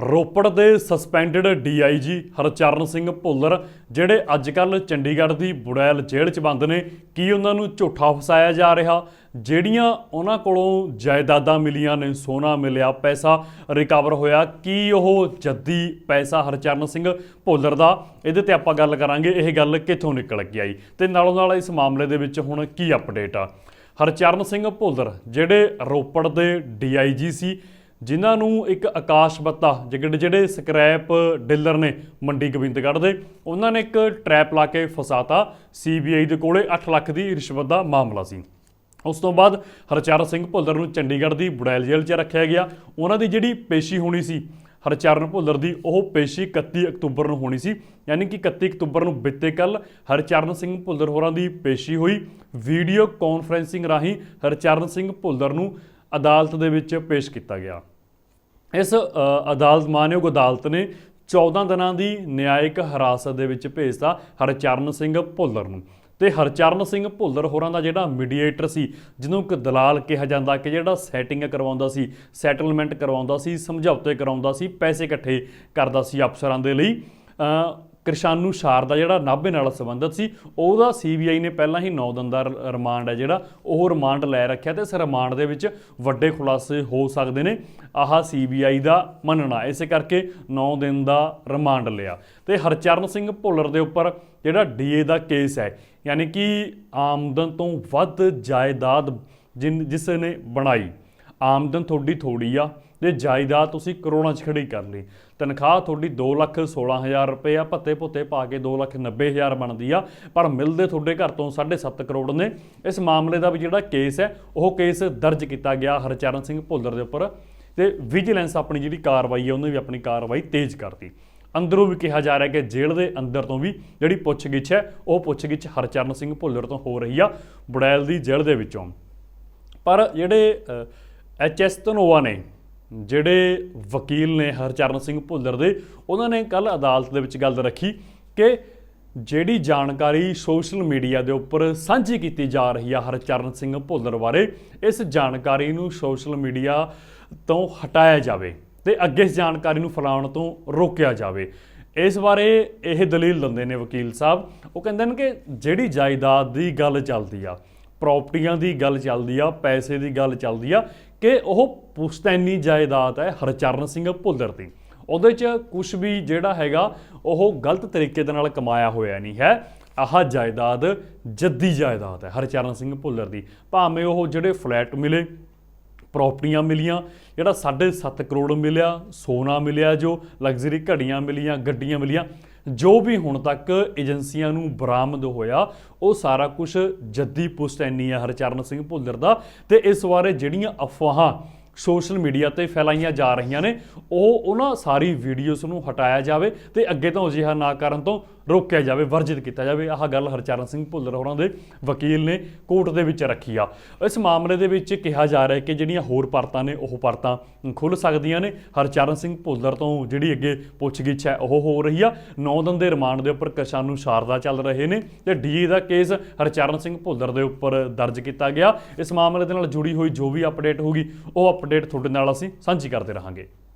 ਰੋਪੜ ਦੇ suspended DIG Harcharan Singh Bhullar, ਜਿਹੜੇ ਅੱਜ ਕੱਲ ਚੰਡੀਗੜ੍ਹ ਦੀ ਬੁੜੈਲ ਜੇਲ੍ਹ 'ਚ ਬੰਦ ਨੇ, ਕੀ ਉਹਨਾਂ ਨੂੰ ਝੂਠਾ ਫਸਾਇਆ ਜਾ ਰਿਹਾ? ਜਿਹੜੀਆਂ ਉਹਨਾਂ ਕੋਲੋਂ ਜਾਇਦਾਦਾਂ ਮਿਲੀਆਂ ਨੇ, ਸੋਨਾ ਮਿਲਿਆ, ਪੈਸਾ ਰਿਕਵਰ ਹੋਇਆ, ਕੀ ਉਹ ਜੱਦੀ ਪੈਸਾ ਹਰਚਰਨ ਸਿੰਘ ਭੁੱਲਰ ਦਾ? ਇਹਦੇ ਤੇ ਆਪਾਂ ਗੱਲ ਕਰਾਂਗੇ, ਇਹ ਗੱਲ ਕਿੱਥੋਂ ਨਿਕਲ ਕੇ ਆਈ? ਤੇ ਨਾਲੋਂ ਨਾਲ ਇਸ ਮਾਮਲੇ ਦੇ ਵਿੱਚ ਹੁਣ ਕੀ ਅਪਡੇਟ ਆ? ਹਰਚਰਨ ਸਿੰਘ ਭੁੱਲਰ, ਜਿਹੜੇ ਰੋਪੜ ਦੇ ਡੀਆਈਜੀ ਸੀ ਜਿਨ੍ਹਾਂ ਨੂੰ ਇੱਕ ਆਕਾਸ਼ ਬੱਤਾ, ਜਿਹੜੇ ਜਿਹੜੇ ਸਕ੍ਰੈਪ ਡੀਲਰ ਨੇ ਮੰਡੀ ਗੋਬਿੰਦਗੜ੍ਹ ਦੇ, ਉਹਨਾਂ ਨੇ ਇੱਕ ਟਰੈਪ ਲਾ ਕੇ ਫਸਾਤਾ। ਸੀਬੀਆਈ ਦੇ ਕੋਲੇ 8 ਲੱਖ ਦੀ ਰਿਸ਼ਵਤ ਦਾ ਮਾਮਲਾ ਸੀ। ਉਸ ਤੋਂ ਬਾਅਦ ਹਰਚਰਨ ਸਿੰਘ ਭੁੱਲਰ ਨੂੰ ਚੰਡੀਗੜ੍ਹ ਦੀ ਬੁੜੈਲ ਜੇਲ੍ਹ 'ਚ ਰੱਖਿਆ ਗਿਆ। ਉਹਨਾਂ ਦੀ ਜਿਹੜੀ ਪੇਸ਼ੀ ਹੋਣੀ ਸੀ, ਹਰਚਰਨ ਭੁੱਲਰ ਦੀ, ਉਹ ਪੇਸ਼ੀ 31 ਅਕਤੂਬਰ ਨੂੰ ਹੋਣੀ ਸੀ। ਯਾਨੀ ਕਿ 31 ਅਕਤੂਬਰ ਨੂੰ ਬਿੱਤੇ ਕੱਲ ਹਰਚਰਨ ਸਿੰਘ ਭੁੱਲਰ ਹੋਰਾਂ ਦੀ ਪੇਸ਼ੀ ਹੋਈ। ਵੀਡੀਓ ਕਾਨਫਰੈਂਸਿੰਗ ਰਾਹੀਂ ਹਰਚਰਨ ਸਿੰਘ ਭੁੱਲਰ ਨੂੰ ਅਦਾਲਤ ਦੇ ਵਿੱਚ ਪੇਸ਼ ਕੀਤਾ ਗਿਆ। ਇਸ ਅਦਾਲਤ ਮਾਨਯੋਗ ਅਦਾਲਤ ਨੇ 14 ਦਿਨਾਂ ਦੀ ਨਿਆਇਕ ਹਿਰਾਸਤ ਦੇ ਵਿੱਚ ਭੇਜਤਾ ਹਰਚਰਨ ਸਿੰਘ ਭੁੱਲਰ ਨੂੰ। ਤੇ ਹਰਚਰਨ ਸਿੰਘ ਭੁੱਲਰ ਹੋਰਾਂ ਦਾ ਜਿਹੜਾ ਮੀਡੀਏਟਰ ਸੀ, ਜਿਹਨੂੰ ਇੱਕ ਦਲਾਲ ਕਿਹਾ ਜਾਂਦਾ ਕਿ ਜਿਹੜਾ ਸੈਟਿੰਗ ਕਰਵਾਉਂਦਾ ਸੀ ਸੈਟਲਮੈਂਟ ਕਰਵਾਉਂਦਾ ਸੀ, ਸਮਝੌਤੇ ਕਰਾਉਂਦਾ ਸੀ, ਪੈਸੇ ਇਕੱਠੇ ਕਰਦਾ ਸੀ ਅਫਸਰਾਂ ਦੇ ਲਈ ਕਿਰਸ਼ਾਨੂ ਸ਼ਾਰਦਾ ਜਿਹੜਾ ਨਾਭੇ ਨਾਲ ਸੰਬੰਧਿਤ ਸੀ, ਉਹਦਾ ਸੀਬੀਆਈ ਨੇ ਪਹਿਲਾਂ ਹੀ 9 ਦਿਨ ਦਾ ਰ- ਰਿਮਾਂਡ ਹੈ ਜਿਹੜਾ, ਉਹ ਰਿਮਾਂਡ ਲੈ ਰੱਖਿਆ ਤੇ ਇਸ ਰਿਮਾਂਡ ਦੇ ਵਿੱਚ ਵੱਡੇ ਖੁਲਾਸੇ ਹੋ ਸਕਦੇ ਨੇ। ਆਹ ਸੀਬੀਆਈ ਦਾ ਮੰਨਣਾ, ਇਸੇ ਕਰਕੇ 9 ਦਿਨ ਦਾ ਰਿਮਾਂਡ ਲਿਆ। ਤੇ ਹਰਚਰਨ ਸਿੰਘ ਭੁੱਲਰ ਦੇ ਉੱਪਰ ਜਿਹੜਾ ਡੀਏ ਦਾ ਕੇਸ ਹੈ, ਯਾਨੀ ਕਿ ਆਮਦਨ ਤੋਂ ਵੱਧ ਜਾਇਦਾਦ ਜਿਨ, ਜਿਸ ਨੇ ਬਣਾਈ ਆਮਦਨ ਤੁਹਾਡੀ ਥੋੜੀ ਆ ਤੇ ਜਾਇਦਾਦ ਤੁਸੀਂ ਕਰੋੜਾਂ 'ਚ ਖੜੀ ਕਰ ਲਈ। ਤਨਖਾਹ ਤੁਹਾਡੀ 2 ਲੱਖ 16000 ਰੁਪਏ ਆ, ਭੱਤੇ ਭੁੱਤੇ ਪਾ ਕੇ 2 ਲੱਖ 90000 ਬਣਦੀ ਆ, ਪਰ ਮਿਲਦੇ ਤੁਹਾਡੇ ਘਰ ਤੋਂ 7.5 ਕਰੋੜ ਨੇ। ਇਸ ਮਾਮਲੇ ਦਾ ਵੀ ਜਿਹੜਾ ਕੇਸ ਹੈ, ਉਹ ਕੇਸ ਦਰਜ ਕੀਤਾ ਗਿਆ ਹਰਚਰਨ ਸਿੰਘ ਭੁੱਲਰ ਦੇ ਉੱਪਰ ਤੇ ਵਿਜੀਲੈਂਸ ਆਪਣੀ ਜਿਹੜੀ ਕਾਰਵਾਈ ਹੈ ਉਹਨੇ ਵੀ ਆਪਣੀ ਕਾਰਵਾਈ ਤੇਜ਼ ਕਰਤੀ। ਅੰਦਰੋਂ ਵੀ ਕਿਹਾ ਜਾ ਰਿਹਾ ਕਿ ਜੇਲ੍ਹ ਦੇ ਅੰਦਰ ਤੋਂ ਵੀ ਜਿਹੜੀ ਪੁੱਛਗਿੱਛ ਹੈ, ਉਹ ਪੁੱਛਗਿੱਛ ਹਰਚਰਨ ਸਿੰਘ ਭੁੱਲਰ ਤੋਂ ਹੋ ਰਹੀ ਆ, ਬੁੜੈਲ ਦੀ ਜੇਲ੍ਹ ਦੇ ਵਿੱਚੋਂ। ਪਰ ਜਿਹੜੇ ਐਚ ਐਸ ਧਨੋਆ ਨੇ, ਜਿਹੜੇ ਵਕੀਲ ਨੇ ਹਰਚਰਨ ਸਿੰਘ ਭੁੱਲਰ ਦੇ, ਉਹਨਾਂ ਨੇ ਕੱਲ ਅਦਾਲਤ ਦੇ ਵਿੱਚ ਗੱਲ ਰੱਖੀ ਕਿ ਜਿਹੜੀ ਜਾਣਕਾਰੀ ਸੋਸ਼ਲ ਮੀਡੀਆ ਦੇ ਉੱਪਰ ਸਾਂਝੀ ਕੀਤੀ ਜਾ ਰਹੀ ਆ ਹਰਚਰਨ ਸਿੰਘ ਭੁੱਲਰ ਬਾਰੇ, ਇਸ ਜਾਣਕਾਰੀ ਨੂੰ ਸੋਸ਼ਲ ਮੀਡੀਆ ਤੋਂ ਹਟਾਇਆ ਜਾਵੇ ਤੇ ਅੱਗੇ ਇਸ ਜਾਣਕਾਰੀ ਨੂੰ ਫੈਲਾਉਣ ਤੋਂ ਰੋਕਿਆ ਜਾਵੇ। ਇਸ ਬਾਰੇ ਇਹ ਦਲੀਲ ਦਿੰਦੇ ਨੇ ਵਕੀਲ ਸਾਹਿਬ। ਉਹ ਕਹਿੰਦੇ ਨੇ ਕਿ ਜਿਹੜੀ ਜਾਇਦਾਦ ਦੀ ਗੱਲ ਚੱਲਦੀ ਆ ਪ੍ਰਾਪਰਟੀਆਂ ਦੀ ਗੱਲ ਚੱਲਦੀ ਆ, ਪੈਸੇ ਦੀ ਗੱਲ ਚੱਲਦੀ ਆ ਕਿ ਉਹ ਪੁਸ਼ਤੈਨੀ ਜਾਇਦਾਦ ਹੈ ਹਰਚਰਨ ਸਿੰਘ ਭੁੱਲਰ ਦੀ। ਉਹਦੇ 'ਚ ਕੁਝ ਵੀ ਜਿਹੜਾ ਹੈਗਾ, ਉਹ ਗਲਤ ਤਰੀਕੇ ਦੇ ਨਾਲ ਕਮਾਇਆ ਹੋਇਆ ਨਹੀਂ ਹੈ। ਆਹ ਜਾਇਦਾਦ ਜੱਦੀ ਜਾਇਦਾਦ ਹੈ ਹਰਚਰਨ ਸਿੰਘ ਭੁੱਲਰ ਦੀ। ਭਾਵੇਂ ਉਹ ਜਿਹੜੇ ਫਲੈਟ ਮਿਲੇ, ਪ੍ਰਾਪਰਟੀਆਂ ਮਿਲੀਆਂ, ਜਿਹੜਾ 7.5 ਕਰੋੜ ਮਿਲਿਆ, ਸੋਨਾ ਮਿਲਿਆ ਜੋ, ਲਗਜ਼ਰੀ ਘੜੀਆਂ ਮਿਲੀਆਂ, ਗੱਡੀਆਂ ਮਿਲੀਆਂ ਜੋ ਵੀ ਹੁਣ ਤੱਕ ਏਜੰਸੀਆਂ ਨੂੰ ਬਰਾਮਦ ਹੋਇਆ, ਉਹ ਸਾਰਾ ਕੁਝ ਜੱਦੀ ਪੁਸ਼ਤੈਨੀ ਆ ਹਰਚਰਨ ਸਿੰਘ ਭੁੱਲਰ ਦਾ ਤੇ ਇਸ ਬਾਰੇ ਜਿਹੜੀਆਂ ਅਫਵਾਹਾਂ ਸੋਸ਼ਲ ਮੀਡੀਆ ਤੇ ਫੈਲਾਈਆਂ ਜਾ ਰਹੀਆਂ ਨੇ, ਉਹ ਉਹਨਾਂ ਸਾਰੀ ਵੀਡੀਓਜ਼ ਨੂੰ ਹਟਾਇਆ ਜਾਵੇ ਤੇ ਅੱਗੇ ਤੋਂ ਅਜਿਹਾ ਨਾ ਕਰਨ ਤੋਂ ਰੋਕਿਆ ਜਾਵੇ, ਵਰਜਿਤ ਕੀਤਾ ਜਾਵੇ। ਆਹ ਗੱਲ ਹਰਚਰਨ ਸਿੰਘ ਭੁੱਲਰ ਹੋਰਾਂ ਦੇ ਵਕੀਲ ਨੇ ਕੋਰਟ ਦੇ ਵਿੱਚ ਰੱਖੀ ਆ। ਇਸ ਮਾਮਲੇ ਦੇ ਵਿੱਚ ਕਿਹਾ ਜਾ ਰਿਹਾ ਹੈ ਕਿ ਜਿਹੜੀਆਂ ਹੋਰ ਪਰਤਾਂ ਨੇ, ਉਹ ਪਰਤਾਂ ਖੁੱਲ ਸਕਦੀਆਂ ਨੇ। ਹਰਚਰਨ ਸਿੰਘ ਭੁੱਲਰ ਤੋਂ ਜਿਹੜੀ ਅੱਗੇ ਪੁੱਛਗਿੱਛ ਹੈ, ਉਹ ਹੋ ਰਹੀ ਆ। 9 ਦਿਨ ਦੇ ਰਿਮਾਂਡ ਦੇ ਉੱਪਰ ਕਿਸਾਨੂ ਸ਼ਾਰਦਾ ਚੱਲ ਰਹੇ ਨੇ ਤੇ ਡੀ ਦਾ ਕੇਸ ਹਰਚਰਨ ਸਿੰਘ ਭੁੱਲਰ ਦੇ ਉੱਪਰ ਦਰਜ ਕੀਤਾ ਗਿਆ। ਇਸ ਮਾਮਲੇ ਦੇ ਨਾਲ ਜੁੜੀ ਹੋਈ ਜੋ ਵੀ ਅਪਡੇਟ ਹੋਗੀ ਉਹ ਅਪਡੇਟ ਤੁਹਾਡੇ ਨਾਲ ਅਸੀਂ ਸਾਂਝੀ ਕਰਦੇ ਰਹਾਂਗੇ।